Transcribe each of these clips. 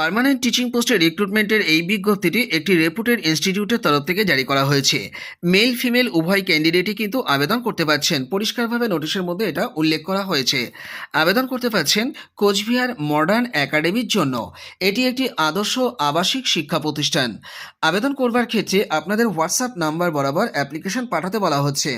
Permanent teaching পোস্টে রিক্রুটমেন্টের এই বিজ্ঞপ্তিটি একটি রেপুটেড ইনস্টিটিউটের তরফ থেকে জারি করা হয়েছে। মেল ফিমেল উভয় ক্যান্ডিডেটই কিন্তু আবেদন করতে পারছেন। পরিষ্কারভাবে নোটিশের মধ্যে এটা উল্লেখ করা হয়েছে। আবেদন করতে পারছেন কোচবিহার মডার্ন একাডেমির জন্য। এটি একটি আদর্শ আবাসিক শিক্ষা প্রতিষ্ঠান। আবেদন করবার ক্ষেত্রে আপনাদের হোয়াটসঅ্যাপ নাম্বার বরাবর অ্যাপ্লিকেশন পাঠাতে বলা হচ্ছে।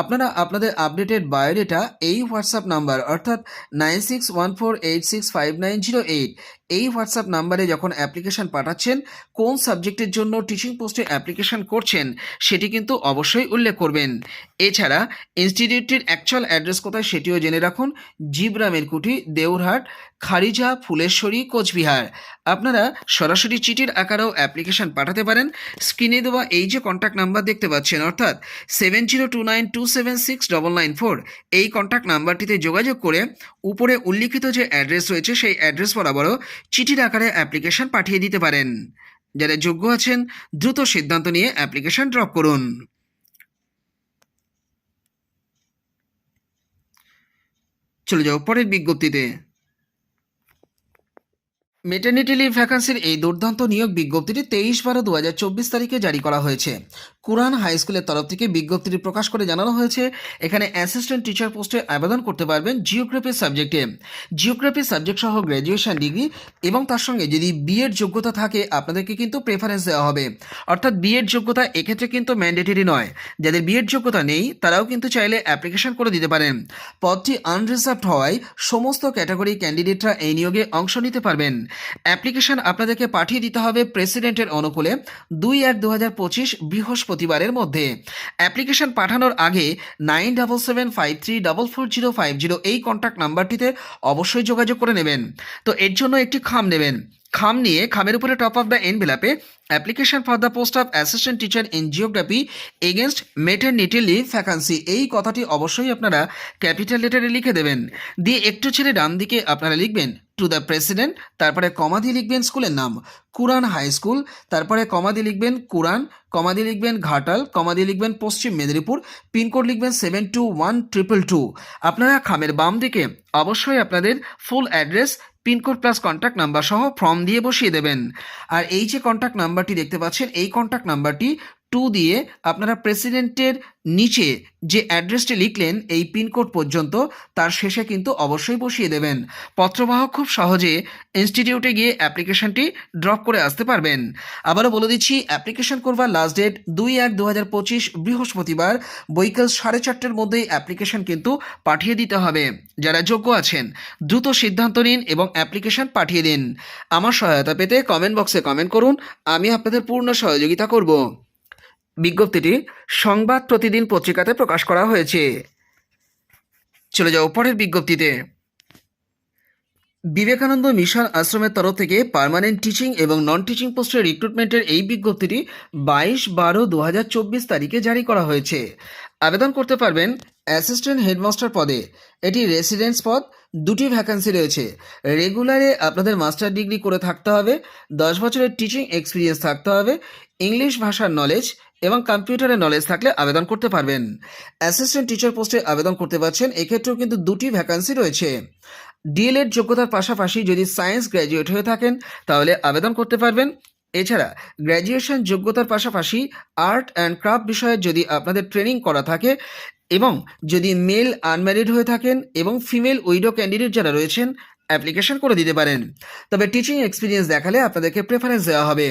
আপনারা আপনাদের আপডেটেড বায়োডেটা এই হোয়াটসঅ্যাপ নাম্বার অর্থাৎ nine six one four eight six five nine zero eight এই হোয়াটসঅ্যাপ নাম্বারে যখন অ্যাপ্লিকেশান পাঠাচ্ছেন, কোন সাবজেক্টের জন্য টিচিং পোস্টে অ্যাপ্লিকেশান করছেন, সেটি কিন্তু অবশ্যই উল্লেখ করবেন। এছাড়া ইনস্টিটিউটটির অ্যাকচুয়াল অ্যাড্রেস কোথায় সেটিও জেনে রাখুন। জিবরামের কুঠি দেউরহাট খারিজা, ফুলেশ্বরী, কোচবিহার। আপনারা সরাসরি চিঠির আকারেও অ্যাপ্লিকেশন পাঠাতে পারেন। স্ক্রিনে দেওয়া এই যে কন্ট্যাক্ট নাম্বার দেখতে পাচ্ছেন, অর্থাৎ seven zero two nine two seven six double nine four এই কন্ট্যাক্ট নাম্বারটিতে যোগাযোগ করে উপরে উল্লিখিত যে অ্যাড্রেস রয়েছে, সেই অ্যাড্রেস বরাবরও চিঠির আকারে অ্যাপ্লিকেশন পাঠিয়ে দিতে পারেন। যারা যোগ্য আছেন, দ্রুত সিদ্ধান্ত নিয়ে অ্যাপ্লিকেশন ড্রপ করুন। চলে যাও পরের বিজ্ঞপ্তিতে। মেটার্নিটি লিভ ভ্যাকান্সির এই দুর্দান্ত নিয়োগ বিজ্ঞপ্তিটি তেইশ বারো দু চব্বিশ তারিখে জারি করা হয়েছে। কুরআন হাই স্কুলের তরফ থেকে বিজ্ঞপ্তিটি প্রকাশ করে জানানো হয়েছে, এখানে অ্যাসিস্ট্যান্ট টিচার পোস্টে আবেদন করতে পারবেন জিওগ্রাফি সাবজেক্টে জিওগ্রাফি সাবজেক্ট সহ গ্র্যাজুয়েশন ডিগ্রি এবং তার সঙ্গে যদি বিএড যোগ্যতা থাকে, আপনাদেরকে কিন্তু প্রেফারেন্স দেওয়া হবে। অর্থাৎ বিএড যোগ্যতা এক্ষেত্রে কিন্তু ম্যান্ডেটরি নয়। যাদের বিএড যোগ্যতা নেই, তারাও কিন্তু চাইলে অ্যাপ্লিকেশন করে দিতে পারেন। পদটি আনরিজার্ভড হওয়ায় সমস্ত ক্যাটাগরি ক্যান্ডিডেটরা এই নিয়োগে অংশ নিতে পারবেন। অ্যাপ্লিকেশন আপনাদেরকে পাঠিয়ে দিতে হবে প্রেসিডেন্টের অনুকূলে দুই এক দু হাজার পঁচিশ বৃহস্পতিবারের মধ্যে। অ্যাপ্লিকেশন পাঠানোর আগে nine double seven five three double four zero five zero এই কন্ট্যাক্ট নাম্বারটিতে অবশ্যই যোগাযোগ করে নেবেন। তো এর জন্য একটি খাম নেবেন। খাম নিয়ে খামের উপরে top of the এনভেলাপে application for the post of assistant teacher in geography against maternity leave vacancy এই কথাটি অবশ্যই আপনারা ক্যাপিটাল লেটারে লিখে দেবেন। দিয়ে একটু ছেড়ে ডান দিকে আপনারা লিখবেন টু দ্য প্রেসিডেন্ট তারপরে কমা লিখবেন স্কুলের নাম কুরান হাই স্কুল, তারপরে কমা লিখবেন কুরান কমা লিখবেন ঘাটাল কমা লিখবেন পশ্চিম মেদিনীপুর, পিনকোড লিখবেন seven two one triple two আপনারা খামের বাম দিকে অবশ্যই আপনাদের full address pincode plus contact number সহ ফর্ম দিয়ে বসিয়ে দেবেন। আর এই যে কন্ট্যাক্ট নাম্বারটি দেখতে পাচ্ছেন, এই কন্ট্যাক্ট নাম্বারটি টু দিয়ে আপনারা প্রেসিডেন্টের নিচে যে অ্যাড্রেসটি লিখলেন এই পিনকোড পর্যন্ত, তার শেষে কিন্তু অবশ্যই বসিয়ে দেবেন। পত্রবাহক খুব সহজে ইনস্টিটিউটে গিয়ে অ্যাপ্লিকেশনটি ড্রপ করে আসতে পারবেন। আবারও বলে দিচ্ছি অ্যাপ্লিকেশন করবার লাস্ট ডেট দুই এক দু হাজার পঁচিশ বৃহস্পতিবার, বৈকাল সাড়ে চারটের মধ্যেই অ্যাপ্লিকেশন কিন্তু পাঠিয়ে দিতে হবে। যারা যোগ্য আছেন, দ্রুত সিদ্ধান্ত নিন এবং অ্যাপ্লিকেশন পাঠিয়ে দিন। আমার সহায়তা পেতে কমেন্ট বক্সে কমেন্ট করুন, আমি আপনাদের পূর্ণ সহযোগিতা করব। বিজ্ঞপ্তিটি সংবাদ প্রতিদিন পত্রিকাতে প্রকাশ করা হয়েছে। চলে যাও পরের বিজ্ঞপ্তিতে। বিবেকানন্দ মিশন আশ্রমের তরফ থেকে পার্মানেন্ট টিচিং এবং নন টিচিং পোস্টের রিক্রুটমেন্টের এই বিজ্ঞপ্তিটি বাইশ বারো দু তারিখে জারি করা হয়েছে। আবেদন করতে পারবেন অ্যাসিস্ট্যান্ট হেডমাস্টার পদে। এটি রেসিডেন্স পদ। দুটি ভ্যাকান্সি রয়েছে। রেগুলারে আপনাদের মাস্টার ডিগ্রি করে থাকতে হবে, দশ বছরের টিচিং এক্সপিরিয়েন্স থাকতে হবে ইংলিশ ভাষার নলেজ এবং কম্পিউটারের নলেজ থাকলে আবেদন করতে পারবেন। অ্যাসিস্ট্যান্ট টিচার পোস্টে আবেদন করতে পারছেন, এক্ষেত্রেও কিন্তু দুটি ভ্যাকান্সি রয়েছে। ডিএলএড যোগ্যতার পাশাপাশি যদি সায়েন্স গ্র্যাজুয়েট হয়ে থাকেন, তাহলে আবেদন করতে পারবেন। এছাড়া গ্র্যাজুয়েশন যোগ্যতার পাশাপাশি আর্ট অ্যান্ড ক্রাফট বিষয়ে যদি আপনাদের ট্রেনিং করা থাকে এবং যদি মেল আনম্যারিড হয়ে থাকেন এবং ফিমেল উইডো ক্যান্ডিডেট যারা রয়েছেন অ্যাপ্লিকেশন করে দিতে পারেন। তবে টিচিং এক্সপিরিয়েন্স দেখালে আপনাদেরকে প্রেফারেন্স দেওয়া হবে।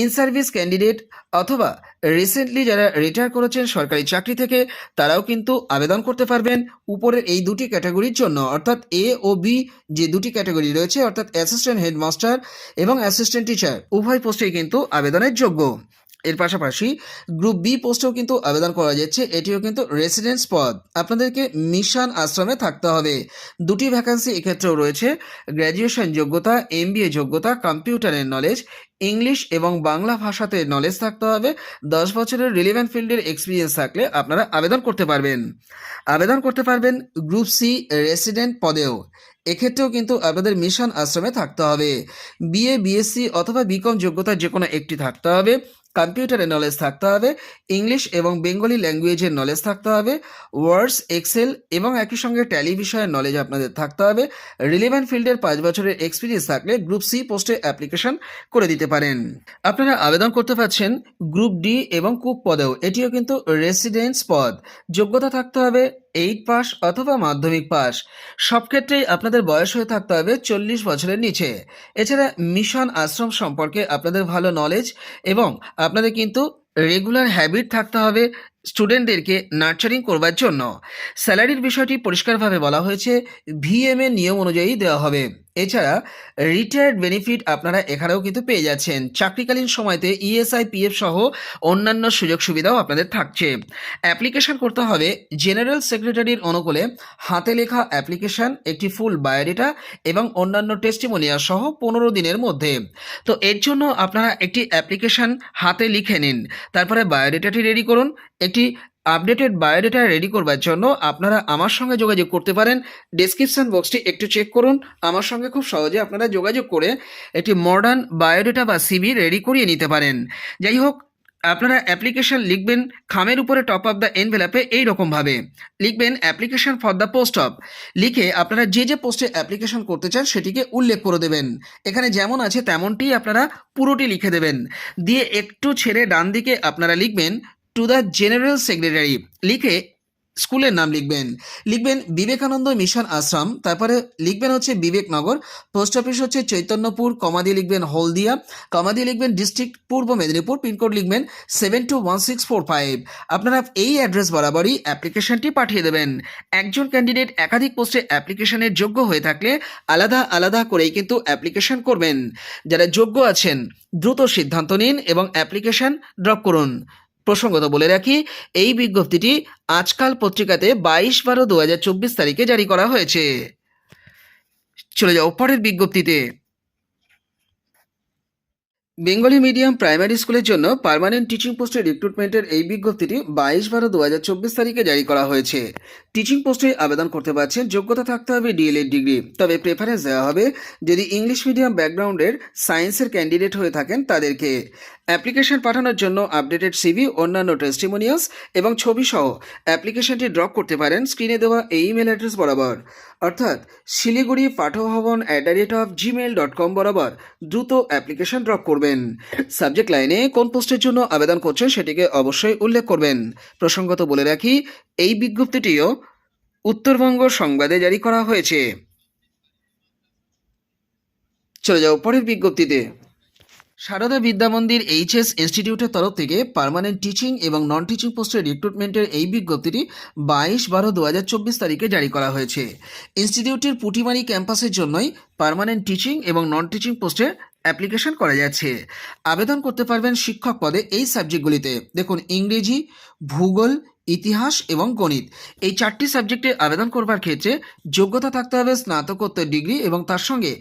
ইন সার্ভিস ক্যান্ডিডেট অথবা রিসেন্টলি যারা রিটায়ার করেছেন সরকারি চাকরি থেকে, তারাও কিন্তু আবেদন করতে পারবেন উপরের এই দুটি ক্যাটাগরির জন্য। অর্থাৎ এ ও বি যে দুটি ক্যাটাগরি রয়েছে, অর্থাৎ অ্যাসিস্ট্যান্ট হেডমাস্টার এবং অ্যাসিস্ট্যান্ট টিচার উভয় পোস্টেই কিন্তু আবেদনের যোগ্য। এর পাশাপাশি গ্রুপ বি পোস্টেও কিন্তু আবেদন করা যাচ্ছে, এটিও কিন্তু রেসিডেন্স পদ। আপনাদেরকে মিশন আশ্রমে থাকতে হবে। দুটি ভ্যাকান্সি এক্ষেত্রেও রয়েছে গ্র্যাজুয়েশন যোগ্যতা এমবিএ যোগ্যতা কম্পিউটারের নলেজ ইংলিশ এবং বাংলা ভাষাতে নলেজ থাকতে হবে। দশ বছরের রিলিভেন্ট ফিল্ডের এক্সপিরিয়েন্স থাকলে আপনারা আবেদন করতে পারবেন। আবেদন করতে পারবেন গ্রুপ সি রেসিডেন্ট পদেও। এক্ষেত্রেও কিন্তু আপনাদের মিশন আশ্রমে থাকতে হবে। বিএ বিএসসি অথবা বিকম যোগ্যতার যে কোনো একটি থাকতে হবে। কম্পিউটারের নলেজ থাকতে হবে ইংলিশ এবং বেঙ্গলি ল্যাঙ্গুয়েজের নলেজ থাকতে হবে ওয়ার্ডস এক্সেল এবং একই সঙ্গে ট্যালি বিষয়ের নলেজ আপনাদের থাকতে হবে রিলেভেন্ট ফিল্ডের পাঁচ বছরের এক্সপিরিয়েন্স থাকলে গ্রুপ সি পোস্টে অ্যাপ্লিকেশন করে দিতে পারেন। আপনারা আবেদন করতে পারছেন গ্রুপ ডি এবং কুক পদেও, এটিও কিন্তু রেসিডেন্স পদ। যোগ্যতা থাকতে হবে এইট পাস অথবা মাধ্যমিক পাস সব ক্ষেত্রেই আপনাদের বয়স হয়ে থাকতে হবে চল্লিশ বছরের নিচে। এছাড়া মিশন আশ্রম সম্পর্কে আপনাদের ভালো নলেজ এবং আপনাদের কিন্তু রেগুলার হ্যাবিট থাকতে হবে স্টুডেন্টদেরকে নার্চারিং করবার জন্য। স্যালারির বিষয়টি পরিষ্কারভাবে বলা হয়েছে। ভিএমএ নিয়ম অনুযায়ী দেওয়া হবে। এছাড়া রিটায়ার্ড বেনিফিট আপনারা এখানেও কিন্তু পেয়ে যাচ্ছেন। চাকরিকালীন সময়তে ইএসআই পিএফ সহ অন্যান্য সুযোগ সুবিধাও আপনাদের থাকছে। অ্যাপ্লিকেশন করতে হবে জেনারেল সেক্রেটারির অনুকূলে। হাতে লেখা অ্যাপ্লিকেশন একটি ফুল বায়োডেটা এবং অন্যান্য টেস্টিমোনিয়া সহ পনেরো দিনের মধ্যে। তো এর জন্য আপনারা একটি অ্যাপ্লিকেশন হাতে লিখে নিন। তারপরে বায়োডেটাটি রেডি করুন। একটি আপডেটেড বায়োডেটা রেডি করবার জন্য আপনারা আমার সঙ্গে যোগাযোগ করতে পারেন। ডেসক্রিপশন বক্সটি একটু চেক করুন। আমার সঙ্গে খুব সহজে আপনারা যোগাযোগ করে একটি মডার্ন বায়োডেটা বা সিভি রেডি করিয়ে নিতে পারেন। যাই হোক, আপনারা অ্যাপ্লিকেশন লিখবেন, খামের উপরে টপ অফ দ্য এনভেলাপে এইরকমভাবে লিখবেন application for the post of লিখে আপনারা যে যে পোস্টে অ্যাপ্লিকেশন করতে চান সেটিকে উল্লেখ করে দেবেন। এখানে যেমন আছে তেমনটি আপনারা পুরোটি লিখে দেবেন। দিয়ে একটু ছেড়ে ডান দিকে আপনারা লিখবেন টু দ্য জেনারেল সেক্রেটারি লিখে স্কুলের নাম লিখবেন। লিখবেন বিবেকানন্দ মিশন আশ্রম, তারপরে লিখবেন হচ্ছে বিবেকনগর, পোস্ট অফিস হচ্ছে চৈতন্যপুর কমা দিয়ে লিখবেন হলদিয়া, কমাদি লিখবেন ডিস্ট্রিক্ট পূর্ব মেদিনীপুর পিনকোড লিখবেন seven two one six four five আপনারা এই অ্যাড্রেস বরাবরই অ্যাপ্লিকেশনটি পাঠিয়ে দেবেন। একজন ক্যান্ডিডেট একাধিক পোস্টে অ্যাপ্লিকেশনের যোগ্য হয়ে থাকলে আলাদা আলাদা করেই কিন্তু অ্যাপ্লিকেশন করবেন। যারা যোগ্য আছেন, দ্রুত সিদ্ধান্ত নিন এবং অ্যাপ্লিকেশন ড্রপ করুন। প্রসঙ্গত বলে রাখি, এই বিজ্ঞপ্তিটি আজকাল পত্রিকাতে বাইশ বারো দু তারিখে জারি করা হয়েছে। চলে যাও পরের বিজ্ঞপ্তিতে। বেঙ্গলি মিডিয়াম প্রাইমারি স্কুলের জন্য পার্মানেন্ট টিচিং পোস্টের রিক্রুটমেন্টের এই বিজ্ঞপ্তিটি বাইশ বারো দু তারিখে জারি করা হয়েছে। টিচিং পোস্টে আবেদন করতে পারছেন, যোগ্যতা থাকতে হবে ডিএলএড ডিগ্রি। তবে প্রেফারেন্স দেওয়া হবে যদি ইংলিশ মিডিয়াম ব্যাকগ্রাউন্ডের সায়েন্সের ক্যান্ডিডেট হয়ে থাকেন তাদেরকে। অ্যাপ্লিকেশন পাঠানোর জন্য আপডেটেড সিভি অন্যান্য টেস্টিমোনিয়ালস এবং ছবি সহ অ্যাপ্লিকেশনটি ড্রপ করতে পারেন স্ক্রিনে দেওয়া এই ইমেল অ্যাড্রেস বরাবর। অর্থাৎ Siliguri Pathbhavan at the rate of Gmail dot com বরাবর দ্রুত অ্যাপ্লিকেশন ড্রপ করবেন। সাবজেক্ট লাইনে কোন পোস্টের জন্য আবেদন করছেন সেটিকে অবশ্যই উল্লেখ করবেন। প্রসঙ্গত বলে রাখি, এই বিজ্ঞপ্তিটিও উত্তরবঙ্গ সংবাদে জারি করা হয়েছে। চলে যাও পরের বিজ্ঞপ্তিতে। সারদা বিদ্যা মন্দির এইচএস ইনস্টিটিউটের তরফ থেকে পার্মানেন্ট টিচিং এবং নন টিচিং পোস্টের রিক্রুটমেন্টের এই বিজ্ঞপ্তিটি বাইশ বারো দু তারিখে জারি করা হয়েছে। ইনস্টিটিউটের পুটিমারি ক্যাম্পাসের জন্যই পার্মানেন্ট টিচিং এবং নন টিচিং পোস্টের অ্যাপ্লিকেশন করা যাচ্ছে। আবেদন করতে পারবেন শিক্ষক পদে এই সাবজেক্টগুলিতে দেখুন, ইংরেজি, ভূগোল ইতিহাস এবং গণিত। এই চারটি সাবজেক্টে আবেদন করবার ক্ষেত্রে যোগ্যতা থাকতে হবে, স্নাতকোত্তর ডিগ্রি এবং তার সঙ্গে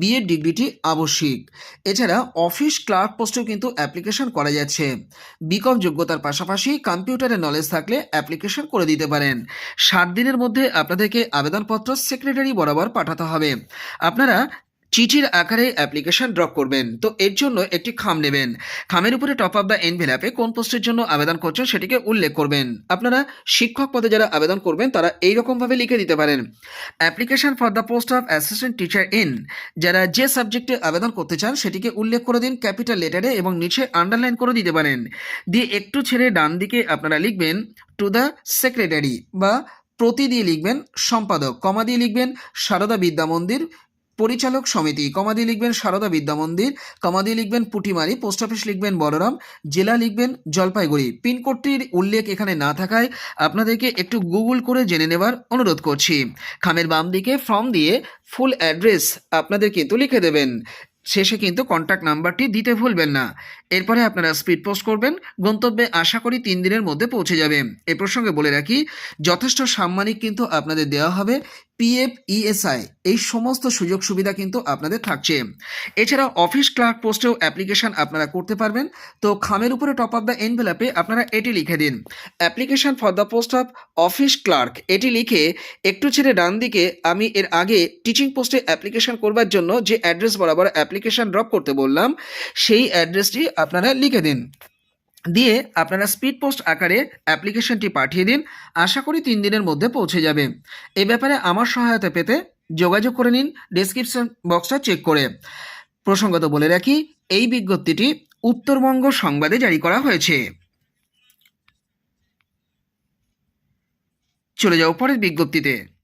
বিএড ডিগ্রিটি আবশ্যিক। এছাড়া অফিস ক্লার্ক পোস্টেও কিন্তু অ্যাপ্লিকেশন করা যাচ্ছে। বিকম যোগ্যতার পাশাপাশি কম্পিউটারের নলেজ থাকলে অ্যাপ্লিকেশন করে দিতে পারেন। সাত দিনের মধ্যে আপনাদেরকে আবেদনপত্র সেক্রেটারি বরাবর পাঠাতে হবে। আপনারা চিঠির আকারে অ্যাপ্লিকেশন ড্রপ করবেন। তো এর জন্য একটি খাম নেবেন। খামের উপরে টপ আপ দ্য এনভেলাপে কোন পোস্টের জন্য আবেদন করছেন সেটিকে উল্লেখ করবেন। আপনারা শিক্ষক পদে যারা আবেদন করবেন, তারা এই রকমভাবে লিখে দিতে পারেন। Application for the post of assistant teacher in যারা যে সাবজেক্টে আবেদন করতে চান, সেটিকে উল্লেখ করে দিন ক্যাপিটাল লেটারে এবং নিচে আন্ডারলাইন করে দিতে পারেন। দিয়ে একটু ছেড়ে ডান দিকে আপনারা লিখবেন টু দ্য সেক্রেটারি বা প্রতি দিয়ে লিখবেন, সম্পাদক কমা দিয়ে লিখবেন, সারদা বিদ্যা মন্দির পরিচালক সমিতি। কমা দিয়ে লিখবেন সারদা বিদ্যা মন্দির কমা দিয়ে লিখবেন পুটিমারি, পোস্ট অফিস লিখবেন বলরাম, জেলা লিখবেন জলপাইগুড়ি। পিনকোডটির উল্লেখ এখানে না থাকায় আপনাদেরকে একটু গুগল করে জেনে নেবার অনুরোধ করছি। খামের বাম দিকে ফর্ম দিয়ে ফুল অ্যাড্রেস আপনাদের কিন্তু লিখে দেবেন। শেষে কিন্তু কন্ট্যাক্ট নাম্বারটি দিতে ভুলবেন না। এরপরে আপনারা স্পিড পোস্ট করবেন, গন্তব্যে আশা করি তিন দিনের মধ্যে পৌঁছে যাবে। এ প্রসঙ্গে বলে রাখি, যথেষ্ট সাম্মানিক কিন্তু আপনাদের দেওয়া হবে। পিএফ ইএসআই এই সমস্ত সুযোগ সুবিধা কিন্তু আপনাদের থাকছে। এছাড়া অফিস ক্লার্ক পোস্টেও অ্যাপ্লিকেশন আপনারা করতে পারবেন। তো খামের উপরে টপ অফ দ্য এনভেলাপে আপনারা এটি লিখে দিন। Application for the post of office clerk এটি লিখে একটু ছেড়ে ডান দিকে আমি এর আগে টিচিং পোস্টে অ্যাপ্লিকেশন করবার জন্য যে অ্যাড্রেস বরাবর অ্যাপ্লিকেশন ড্রপ করতে বললাম, সেই অ্যাড্রেসটি আপনারা লিখে দিন। দিয়ে আপনারা স্পিড পোস্ট আকারে অ্যাপ্লিকেশনটি পাঠিয়ে দিন। আশা করি তিন দিনের মধ্যে পৌঁছে যাবে। এ ব্যাপারে আমার সহায়তা পেতে যোগাযোগ করে নিন ডেসক্রিপশন বক্সটা চেক করে। প্রসঙ্গত বলে রাখি, এই বিজ্ঞপ্তিটি উত্তরবঙ্গ সংবাদে জারি করা হয়েছে। চলে যাও পরের বিজ্ঞপ্তিতে।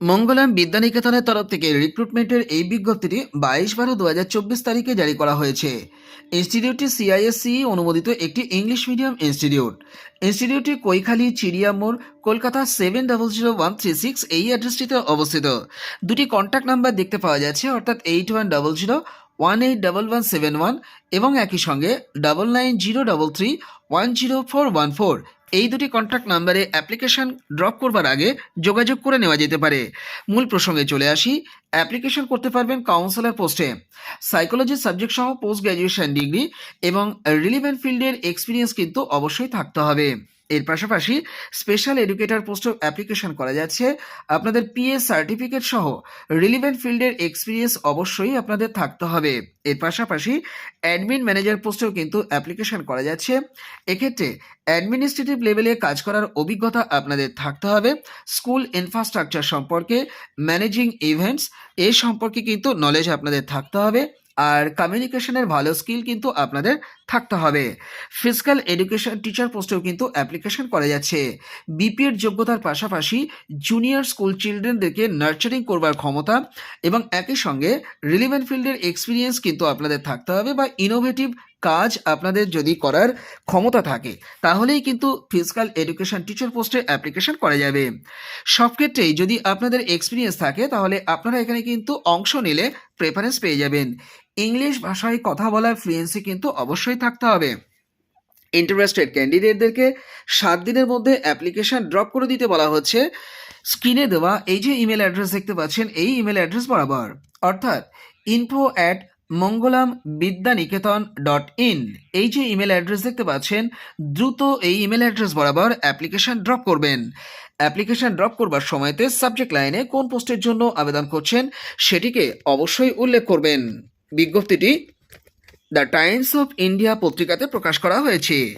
মঙ্গলাম বিদ্যানিকেতনের তরফ থেকে রিক্রুটমেন্টের এই বিজ্ঞপ্তিটি বাইশ বারো দু তারিখে জারি করা হয়েছে। ইনস্টিটিউটটি সিআইএসসি অনুমোদিত একটি English medium institute ইনস্টিটিউটটি Kaikhali, Chiriamore, Kolkata seven double zero one three six এই অ্যাড্রেসটিতে অবস্থিত। দুটি কন্ট্যাক্ট নাম্বার দেখতে পাওয়া যাচ্ছে, অর্থাৎ eight one double zero one eight double one seven one এবং একই সঙ্গে double nine zero double three one zero four one four এই দুটি কন্ট্যাক্ট নাম্বারে অ্যাপ্লিকেশন ড্রপ করবার আগে যোগাযোগ করে নেওয়া যেতে পারে। মূল প্রসঙ্গে চলে আসি অ্যাপ্লিকেশন করতে পারবেন কাউন্সিলর পোস্টে সাইকোলজি সাবজেক্ট সহ পোস্ট গ্র্যাজুয়েশন ডিগ্রি এবং রিলিভেন্ট ফিল্ডের এক্সপিরিয়েন্স কিন্তু অবশ্যই থাকতে হবে। এর পাশাপাশি স্পেশাল এডুকেটর পোস্টও অ্যাপ্লিকেশন করা যাচ্ছে। আপনাদের পিএস সার্টিফিকেট সহ রিলিভেন্ট ফিল্ডের এক্সপিরিয়েন্স অবশ্যই আপনাদের থাকতে হবে। এর পাশাপাশি অ্যাডমিন ম্যানেজার পোস্টেও কিন্তু অ্যাপ্লিকেশন করা যাচ্ছে। এক্ষেত্রে অ্যাডমিনিস্ট্রেটিভ লেভেলে কাজ করার অভিজ্ঞতা আপনাদের থাকতে হবে। স্কুল ইনফ্রাস্ট্রাকচার সম্পর্কে ম্যানেজিং ইভেন্টস এ সম্পর্কে কিন্তু নলেজ আপনাদের থাকতে হবে। আর কমিউনিকেশনের ভালো স্কিল কিন্তু আপনাদের থাকতে হবে। ফিজিক্যাল এডুকেশন টিচার পোস্টেও কিন্তু অ্যাপ্লিকেশন করা যাচ্ছে। বিপিএড যোগ্যতার পাশাপাশি জুনিয়র স্কুল চিলড্রেনদেরকে নার্চারিং করবার ক্ষমতা এবং একই সঙ্গে রিলিভেন্ট ফিল্ডের এক্সপিরিয়েন্স কিন্তু আপনাদের থাকতে হবে বা ইনোভেটিভ কাজ আপনাদের যদি করার ক্ষমতা থাকে, তাহলেই কিন্তু ফিজিক্যাল এডুকেশন টিচার পোস্টে অ্যাপ্লিকেশন করা যাবে। সব ক্ষেত্রেই যদি আপনাদের এক্সপিরিয়েন্স থাকে, তাহলে আপনারা এখানে কিন্তু অংশ নিলে প্রেফারেন্স পেয়ে যাবেন। ইংলিশ ভাষায় কথা বলার ফ্লুয়েন্সি কিন্তু অবশ্যই থাকতে হবে। ইন্টারেস্টেড ক্যান্ডিডেটদেরকে সাত দিনের মধ্যে অ্যাপ্লিকেশন ড্রপ করে দিতে বলা হচ্ছে। স্ক্রিনে দেওয়া এই যে ইমেল অ্যাড্রেস দেখতে পাচ্ছেন, এই ইমেল অ্যাড্রেস বরাবর। অর্থাৎ info at Mangalam Vidyaniketan dot in এই যে ইমেল অ্যাড্রেস দেখতে পাচ্ছেন, দ্রুত এই ইমেল অ্যাড্রেস বরাবর অ্যাপ্লিকেশন ড্রপ করবেন। অ্যাপ্লিকেশন ড্রপ করবার সময়তে সাবজেক্ট লাইনে কোন পোস্টের জন্য আবেদন করছেন, সেটিকে অবশ্যই উল্লেখ করবেন। বিজ্ঞপ্তিটি দ্য টাইমস অফ ইন্ডিয়া পত্রিকাতে প্রকাশ করা হয়েছে।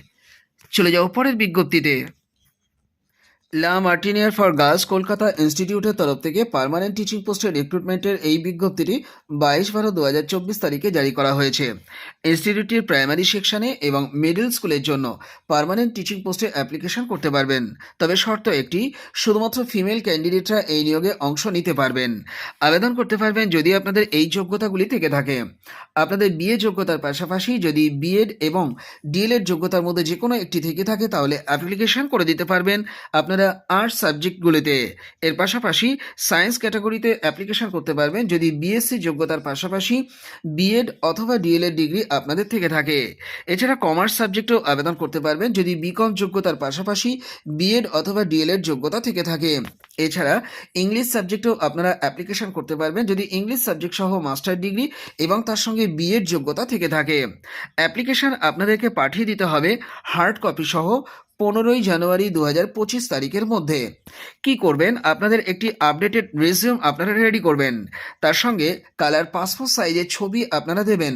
চলে যাও পরের বিজ্ঞপ্তিতে। লা মার্টিনিয়ার ফর গার্লস কলকাতা ইনস্টিটিউটের তরফ থেকে পার্মানেন্ট টিচিং পোস্টের রিক্রুটমেন্টের এই বিজ্ঞপ্তিটি বাইশ বারো দু হাজার চব্বিশ তারিখে জারি করা হয়েছে। ইনস্টিটিউটটির প্রাইমারি সেকশনে এবং মিডল স্কুলের জন্য পার্মানেন্ট টিচিং পোস্টে অ্যাপ্লিকেশন করতে পারবেন। তবে শর্ত একটি, শুধুমাত্র ফিমেল ক্যান্ডিডেটরা এই নিয়োগে অংশ নিতে পারবেন। আবেদন করতে পারবেন যদি আপনাদের এই যোগ্যতাগুলি থেকে থাকে। আপনাদের বিএ যোগ্যতার পাশাপাশি যদি বিএড এবং ডিএলএড যোগ্যতার মধ্যে যে কোনো একটি থেকে থাকে তাহলে অ্যাপ্লিকেশন করে দিতে পারবেন। আপনারা আর্টস সাবজেক্টগুলিতে, এর পাশাপাশি সায়েন্স ক্যাটাগরিতে অ্যাপ্লিকেশন করতে পারবেন যদি বিএসসি যোগ্যতার পাশাপাশি বিএড অথবা ডিএলএড ডিগ্রি আপনাদের থেকে থাকে। এছাড়া কমার্স সাবজেক্টেও আবেদন করতে পারবেন যদি বিকম যোগ্যতার পাশাপাশি বিএড অথবা ডিএলএড যোগ্যতা থেকে থাকে। এছাড়া ইংলিশ সাবজেক্টেও আপনারা অ্যাপ্লিকেশন করতে পারবেন যদি ইংলিশ সাবজেক্ট সহ মাস্টার ডিগ্রি এবং তার সঙ্গে বিএড যোগ্যতা থেকে থাকে। অ্যাপ্লিকেশন আপনাদেরকে পাঠিয়ে দিতে হবে হার্ড কপি সহ পনেরোই জানুয়ারি দু হাজার পঁচিশ তারিখের মধ্যে। কি করবেন? আপনাদের একটি আপডেটেড রেজিউম আপনারা রেডি করবেন। তার সঙ্গে কালার পাসপোর্ট সাইজের ছবি আপনারা দেবেন।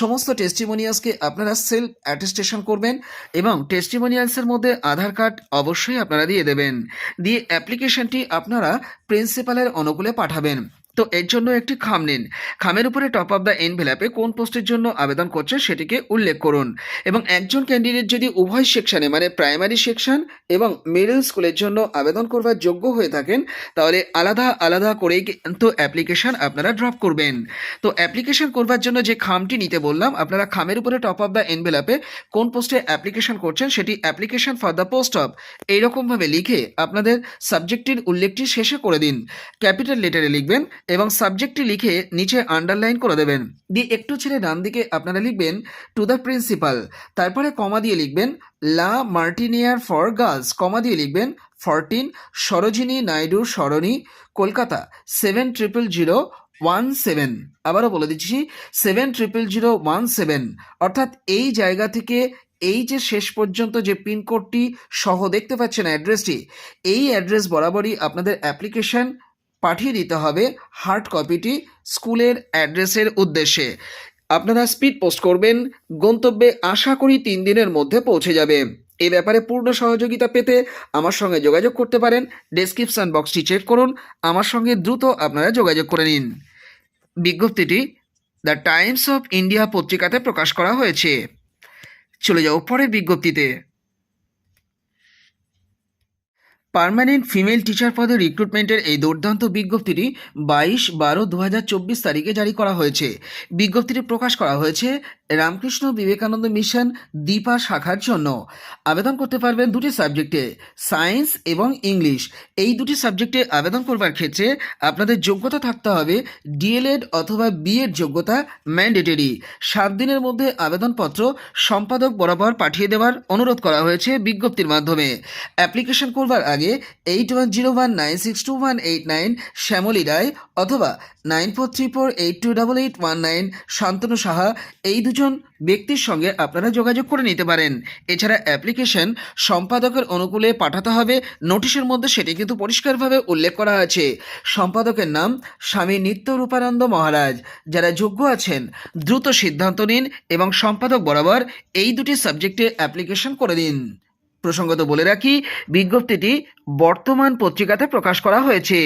সমস্ত টেস্টিমোনিয়ালসকে আপনারা সেলফ অ্যাটেস্টেশন করবেন এবং টেস্টিমোনিয়ালসের মধ্যে আধার কার্ড অবশ্যই আপনারা দিয়ে দেবেন। দিয়ে অ্যাপ্লিকেশনটি আপনারা প্রিন্সিপালের অনুকূলে পাঠাবেন। তো এর জন্য একটি খাম নিন। খামের উপরে টপ অফ দ্য এনভেলাপে কোন পোস্টের জন্য আবেদন করছে সেটিকে উল্লেখ করুন। এবং একজন ক্যান্ডিডেট যদি উভয় সেকশনে মানে প্রাইমারি সেকশন এবং মিডল স্কুলের জন্য আবেদন করবার যোগ্য হয়ে থাকেন, তাহলে আলাদা আলাদা করেই কিন্তু অ্যাপ্লিকেশন আপনারা ড্রপ করবেন। তো অ্যাপ্লিকেশন করবার জন্য যে খামটি নিতে বললাম, আপনারা খামের উপরে টপ অফ দ্য এনভেলাপে কোন পোস্টে অ্যাপ্লিকেশন করছেন সেটি application for the post of এইরকমভাবে লিখে আপনাদের সাবজেক্টটির উল্লেখটি শেষে করে দিন। ক্যাপিটাল লেটারে লিখবেন এবং সাবজেক্টটি লিখে নিচে আন্ডারলাইন করে দেবেন। দিয়ে একটু ছেড়ে ডান দিকে আপনারা লিখবেন টু দ্য প্রিন্সিপাল তারপরে কমা দিয়ে লিখবেন লা মার্টিনিয়ার ফর গার্লস কমা দিয়ে লিখবেন ফরটিন সরোজিনী নাইডুর সরণি, Kolkata seven triple zero one seven আবারও বলে দিচ্ছি seven triple zero one seven অর্থাৎ এই জায়গা থেকে এই যে শেষ পর্যন্ত যে পিনকোডটি সহ দেখতে পাচ্ছেন অ্যাড্রেসটি এই অ্যাড্রেস বরাবরই আপনাদের অ্যাপ্লিকেশন পাঠিয়ে দিতে হবে হার্ড কপিটি স্কুলের অ্যাড্রেসের উদ্দেশ্যে। আপনারা স্পিড পোস্ট করবেন, গন্তব্যে আশা করি তিন দিনের মধ্যে পৌঁছে যাবে। এ ব্যাপারে পূর্ণ সহযোগিতা পেতে আমার সঙ্গে যোগাযোগ করতে পারেন ডেসক্রিপশন বক্সটি চেক করুন, আমার সঙ্গে দ্রুত আপনারা যোগাযোগ করে নিন। বিজ্ঞপ্তিটি দ্য টাইমস অফ ইন্ডিয়া পত্রিকাতে প্রকাশ করা হয়েছে। চলে যাও পরের বিজ্ঞপ্তিতে। পার্মানেন্ট ফিমেল টিচার পদে রিক্রুটমেন্টের এই দুর্দান্ত বিজ্ঞপ্তিটি বাইশ বারো দু তারিখে জারি করা হয়েছে। বিজ্ঞপ্তিটি প্রকাশ করা হয়েছে রামকৃষ্ণ বিবেকানন্দ মিশন দীপা শাখার জন্য। আবেদন করতে পারবেন দুটি সাবজেক্টে, সায়েন্স এবং ইংলিশ। এই দুটি সাবজেক্টে আবেদন করবার ক্ষেত্রে আপনাদের যোগ্যতা থাকতে হবে ডিএলএড অথবা বিএড যোগ্যতা ম্যান্ডেটরি। সাত দিনের মধ্যে আবেদনপত্র সম্পাদক বরাবর পাঠিয়ে দেওয়ার অনুরোধ করা হয়েছে বিজ্ঞপ্তির মাধ্যমে। অ্যাপ্লিকেশন করবার আগে eight one zero one nine six two one eight nine Shyamali Roy অথবা nine four three four eight two double eight one nine Santanu Saha, এই দুজন ব্যক্তির সঙ্গে আপনারা যোগাযোগ করে নিতে পারেন। এছাড়া অ্যাপ্লিকেশন সম্পাদকের অনুকূলে পাঠাতে হবে। নোটিশের মধ্যে সেটি কিন্তু পরিষ্কারভাবে উল্লেখ করা আছে। সম্পাদকের নাম স্বামী নিত্য রূপানন্দ মহারাজ। যারা যোগ্য আছেন, দ্রুত সিদ্ধান্ত নিন এবং সম্পাদক বরাবর এই দুটি সাবজেক্টে অ্যাপ্লিকেশন করে দিন। প্রসঙ্গত বলে রাখি বিজ্ঞপ্তিটি বর্তমান পত্রিকাতে প্রকাশ করা হয়েছে।